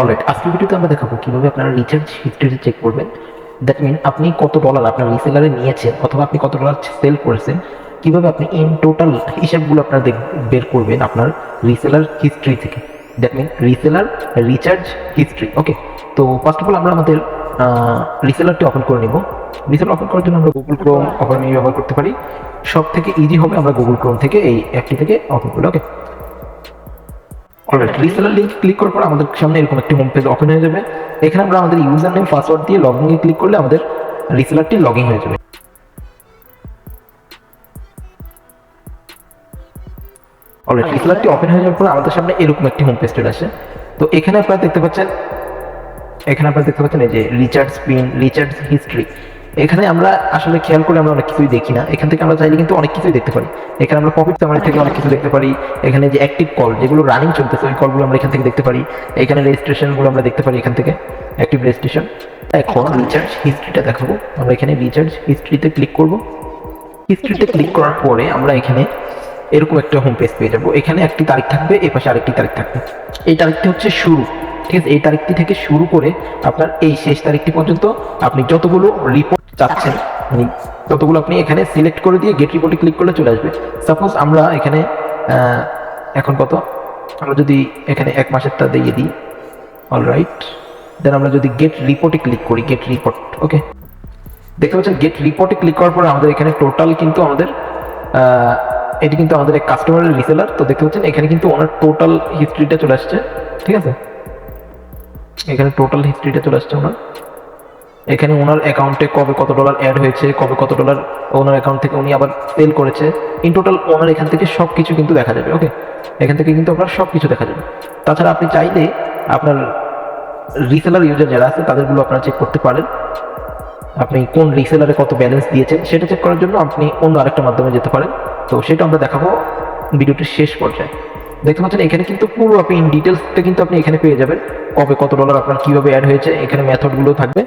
Alright আজকের ভিডিওতে আমরা দেখাবো কীভাবে আপনারা রিচার্জ হিস্ট্রিতে চেক করবেন। দ্যাট মিন আপনি কত ডলার আপনার রিসেলারে নিয়েছেন অথবা আপনি কত ডলার সেল করেছেন, কীভাবে আপনি ইন টোটাল হিসাবগুলো আপনার বের করবেন আপনার রিসেলার হিস্ট্রি থেকে। That mean reseller recharge history okay তো ফার্স্ট অফ অল আমরা আমাদের রিসেলারটি ওপেন করে নিব। রিসেলার ওপেন করার জন্য আমরা গুগল ক্রোম ওপেন ব্যবহার করতে পারি। সব থেকে ইজি হবে আমরা গুগল ক্রোম থেকে এই অ্যাপটি থেকে ওপেন করি okay alright reseller link click করার পর আমাদের সামনে এরকম একটি হোম পেজ ওপেন হয়ে যাবে। এখানে আমরা আমাদের ইউজার নেম পাসওয়ার্ড দিয়ে লগ ইনে ক্লিক করলে আমাদের রিসেলারটি লগ ইন হয়ে যাবে। অলরাইট রিসেলারটি ওপেন হয়ে যাওয়ার পর আমাদের সামনে এরকম একটি হোম পেজ আসে। তো এখানে আপনারা দেখতে পাচ্ছেন এখানে আপনারা দেখতে পাচ্ছেন এই যে রিচার্জ পিন রিচার্জ হিস্ট্রি এখানে আমরা আসলে খেয়াল করে আমরা অনেক কিছুই দেখি না। এখান থেকে আমরা চাইলে কিন্তু অনেক কিছুই দেখতে পারি। এখানে আমরা প্রফিট সামারি থেকে অনেক কিছু দেখতে পারি। এখানে যে অ্যাক্টিভ কল যেগুলো রানিং চলতেছে, ওই কলগুলো আমরা এখান থেকে দেখতে পারি। এখানে রেজিস্ট্রেশনগুলো আমরা দেখতে পারি এখান থেকে। অ্যাক্টিভ রেজিস্ট্রেশন এখন রিচার্জ হিস্ট্রিটা দেখাবো। আমরা এখানে রিচার্জ হিস্ট্রিতে ক্লিক করব। হিস্ট্রিতে ক্লিক করার পরে আমরা এখানে এরকম একটা হোম পেজ পেয়ে যাব। এখানে একটি তারিখ থাকবে, এ পাশে আরেকটি তারিখ থাকবে। এই তারিখটি হচ্ছে শুরু। ঠিক আছে? এই তারিখটি থেকে শুরু করে আপনার এই শেষ তারিখটি পর্যন্ত আপনি যতগুলো রিপোর্ট চাচ্ছেন। মানে ততগুলো আপনি এখানে সিলেক্ট করে দিয়ে গেট রিপোর্টে ক্লিক করলে চলে আসবে। সাপোজ আমরা এখানে এখন কত? আমরা যদি এখানে এক মাসেরটা দিয়ে দিই অলরাইট দেন আমরা যদি গেট রিপোর্টে ক্লিক করি গেট রিপোর্ট ওকে দেখতে পাচ্ছেন গেট রিপোর্টে ক্লিক করার পর আমাদের এখানে টোটাল কিন্তু আমাদের এটি কিন্তু আমাদের এক কাস্টমারের রিসেলার তো দেখতে পাচ্ছেন, এখানে কিন্তু ওনার টোটাল হিস্ট্রিটা চলে আসছে, ঠিক আছে? এখানে টোটাল হিস্ট্রিটা চলে আসছে ওনার। এখানে ওনার অ্যাকাউন্টে কবে কত ডলার অ্যাড হয়েছে, কবে কত ডলার ওনার অ্যাকাউন্ট থেকে উনি আবার সেল করেছে। ইন টোটাল ওনার এখান থেকে সব কিছু কিন্তু দেখা যাবে ওকে এখান থেকে কিন্তু আপনার সব কিছু দেখা যাবে। তাছাড়া আপনি চাইলে আপনার রিসেলার ইউজার যারা আছে, তাদেরগুলো আপনারা চেক করতে পারেন। আপনি কোন রিসেলারে কত ব্যালেন্স দিয়েছেন, সেটা চেক করার জন্য আপনি অন্য আরেকটা মাধ্যমে যেতে পারেন। তো সেটা আমরা দেখাবো ভিডিওটির শেষ পর্যায়ে। দেখতে পাচ্ছেন, এখানে কিন্তু পুরো আপনি ইন ডিটেলসটা কিন্তু আপনি এখানে পেয়ে যাবেন। কবে কত ডলার আপনার কীভাবে অ্যাড হয়েছে, এখানে মেথডগুলো থাকবে।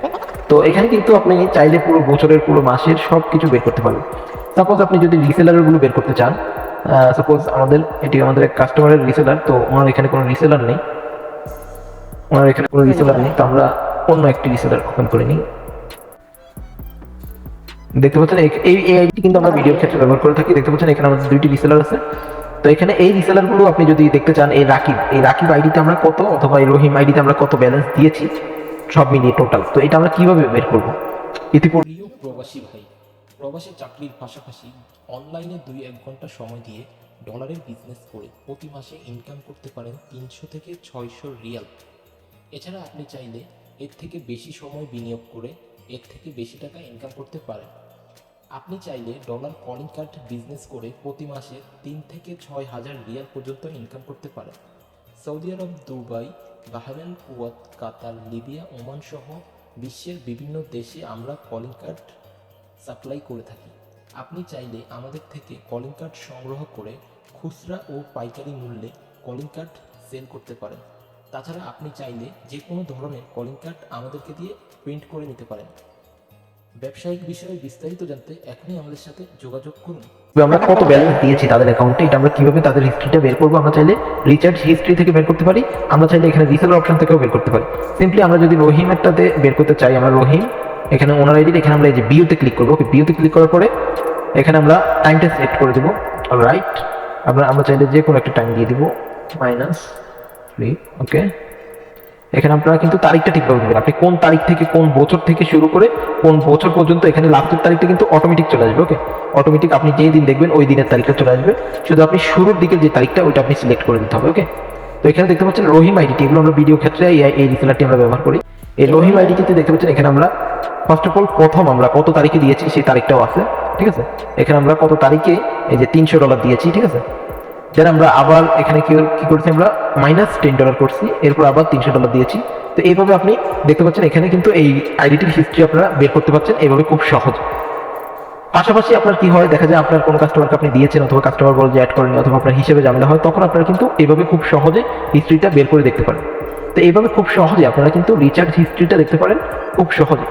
তো এখানে কিন্তু আপনি চাইলে পুরো বছরের, পুরো মাসের সব কিছু বের করতে পারবেন। সাপোজ আপনি যদি রিসেলারগুলো বের করতে চান সাপোজ আমাদের, এটি আমাদের এক কাস্টমারের রিসেলার তো ওনার এখানে কোনো রিসেলার নেই। ওনার এখানে কোনো রিসেলার নেই, তো আমরা অন্য একটি রিসেলার ওপেন করে নিই। দেখতে পাচ্ছেন, এই আইডি কিন্তু আমরা ভিডিওর ক্ষেত্রে ব্যবহার করে থাকি। দেখতে পাচ্ছেন, এখানে আমাদের দুইটি রিসেলার আছে। তো এখানে এই রিসেলারগুলো আপনি যদি দেখতে চান, এই রাকিব এই রাকিব আইডিতে আমরা কত অথবা এই রহিম আইডিতে আমরা কত ব্যালেন্স দিয়েছি, সব মিলিয়ে টোটাল তো এটা আমরা কীভাবে বের করব? ইতিপূর্বে প্রবাসী ভাই, প্রবাসী চাকরির পাশাপাশি অনলাইনে দুই এক ঘণ্টা সময় দিয়ে ডলারের বিজনেস করে প্রতি মাসে ইনকাম করতে পারেন তিনশো থেকে ছয়শো রিয়াল। এছাড়া আপনি চাইলে এর থেকে বেশি সময় বিনিয়োগ করে এর থেকে বেশি টাকা ইনকাম করতে পারেন। আপনি চাইলে ডলার কলিং কার্ড বিজনেস করে প্রতি মাসে তিন থেকে ছয় হাজার রিয়াল পর্যন্ত ইনকাম করতে পারেন। সৌদি আরব, Dubai, Bahrain, Kuwait, Qatar, Libya, Oman সহ বিশ্বের বিভিন্ন দেশে আমরা কলিং কার্ড সাপ্লাই করে থাকি। আপনি চাইলে আমাদের থেকে কলিং কার্ড সংগ্রহ করে খুচরা ও পাইকারি মূল্যে কলিং কার্ড সেল করতে পারেন। তাছাড়া আপনি চাইলে যে কোনো ধরনের কলিং কার্ড আমাদেরকে দিয়ে প্রিন্ট করে নিতে পারেন। ব্যবসায়িক বিষয়ে বিস্তারিত জানতে এখনই আমাদের সাথে যোগাযোগ করুন। আমরা কত ব্যালেন্স দিয়েছি তাদের অ্যাকাউন্টে এটা আমরা কীভাবে তাদের হিস্ট্রিটা বের করব? আমরা চাইলে রিচার্জ হিস্ট্রি থেকে বের করতে পারি। আমরা চাইলে এখানে রিসেলার অপশন থেকেও বের করতে পারি। সিম্পলি আমরা যদি রহিম একটাতে বের করতে চাই, আমরা রহিম, এখানে ওনার আইডি এখানে আমরা এই যে বিওতে ক্লিক করব। ওকে বিওতে ক্লিক করার পরে এখানে আমরা টাইমটা সেট করে দেবো। রাইট আমরা আমরা চাইলে যে কোনো একটা টাইম দিয়ে দিব। মাইনাস ওকে এখানে আপনারা কিন্তু তারিখটা ঠিকভাবে দেবেন আপনি কোন তারিখ থেকে কোন বছর থেকে শুরু করে কোন বছর পর্যন্ত এখানে লাস্টের তারিখটা কিন্তু অটোমেটিক চলে আসবে ওকে অটোমেটিক আপনি যেই দিন দেখবেন ওই দিনের তারিখটা চলে আসবে। শুধু আপনি শুরুর দিকে যে তারিখটা, ওইটা আপনি সিলেক্ট করে দিতে হবে ওকে তো এখানে দেখতে পাচ্ছেন রহিম আইডিটি এগুলো আমরা ভিডিও ক্ষেত্রে এই রিসেলারটি আমরা ব্যবহার করি। এই রহিম আইডিটিতে দেখতে পাচ্ছেন এখানে আমরা ফার্স্ট অফ অল প্রথম আমরা কত তারিখে দিয়েছি সেই তারিখটাও আছে, ঠিক আছে? এখানে আমরা কত তারিখে এই যে তিনশো ডলার দিয়েছি, ঠিক আছে? দেন আমরা আবার এখানে কি কি করছি আমরা? মাইনাস টেন ডলার করছি, এরপর আবার তিনশো ডলার দিয়েছি। তো এইভাবে আপনি দেখতে পাচ্ছেন, এখানে কিন্তু এই আইডিটির হিস্ট্রি আপনারা বের করতে পারছেন এইভাবে খুব সহজ। পাশাপাশি আপনার কি হয়, দেখা যায় আপনার কোনো কাস্টমারকে আপনি দিয়েছেন অথবা কাস্টমার বলে যে অ্যাড করেনি অথবা আপনার হিসেবে ঝামেলা হয়, তখন আপনারা কিন্তু এভাবে খুব সহজে হিস্ট্রিটা বের করে দেখতে পারেন। তো এইভাবে খুব সহজে আপনারা কিন্তু রিচার্জ হিস্ট্রিটা দেখতে পারেন, খুব সহজে।